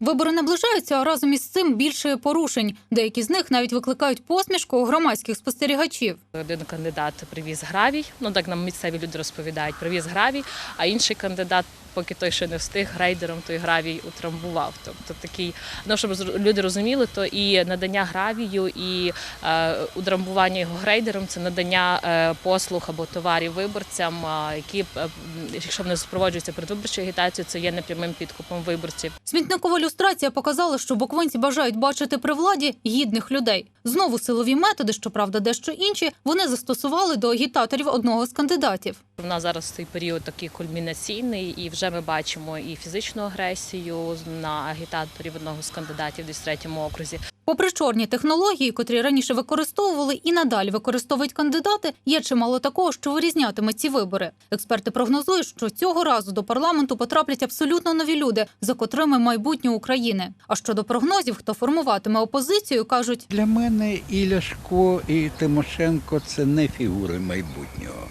Вибори наближаються, а разом із цим більше порушень. Деякі з них навіть викликають посмішку у громадських спостерігачів. Один кандидат привіз гравій, ну так нам місцеві люди розповідають, привіз гравій, а інший кандидат, поки той ще не встиг, грейдером той гравій утрамбував. Тобто такий, ну щоб люди розуміли, то і надання гравію, і е, утрамбування його грейдером це надання е, послуг або товарів виборцям, які, е, якщо вони супроводжуються передвиборчою агітацією, це є непрямим підкупом виборців. Смітникова люстрація показала, що буковинці бажають бачити при владі гідних людей. Знову силові методи, щоправда, дещо інші, вони застосували до агітаторів одного з кандидатів. У нас зараз цей період такий кульмінаційний, і вже ми бачимо і фізичну агресію на агітаторів одного з кандидатів в третьому окрузі. Попри чорні технології, котрі раніше використовували і надалі використовують кандидати, є чимало такого, що вирізнятиме ці вибори. Експерти прогнозують, що цього разу до парламенту потраплять абсолютно нові люди, за котрими майбутнє України. А щодо прогнозів, хто формуватиме опозицію, кажуть, Для мене і Ляшко, і Тимошенко це не фігури майбутнього.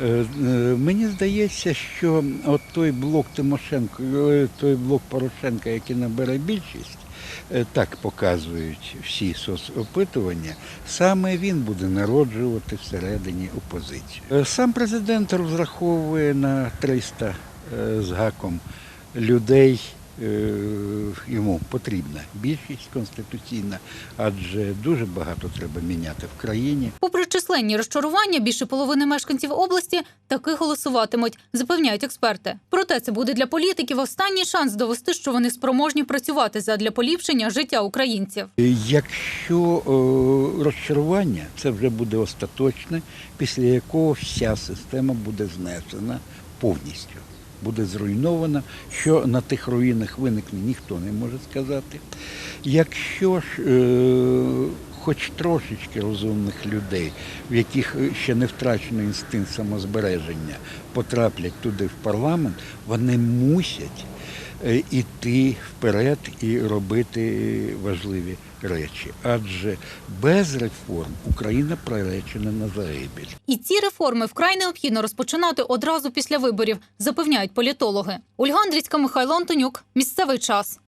Е, е, Мені здається, що от той блок Тимошенко, е, той блок Порошенка, який набере більшість, так показують всі соцопитування, саме він буде народжувати всередині опозицію. Е, Сам президент розраховує на 300 е, з гаком людей. Йому потрібна більшість конституційна, адже дуже багато треба міняти в країні. Численні розчарування, більше половини мешканців області таки голосуватимуть, запевняють експерти. Проте це буде для політиків останній шанс довести, що вони спроможні працювати задля поліпшення життя українців. Якщо е, розчарування, це вже буде остаточне, після якого вся система буде знесена повністю. Буде зруйнована, що на тих руїнах виникне, ніхто не може сказати. Якщо ж е, хоч трошечки розумних людей, в яких ще не втрачено інстинкт самозбереження, потраплять туди в парламент, вони мусять е, іти вперед і робити важливі речі. Адже без реформ Україна приречена на загибель. І ці реформи вкрай необхідно розпочинати одразу після виборів, запевняють політологи. Ольга Андрійська, Михайло Антонюк. Місцевий час.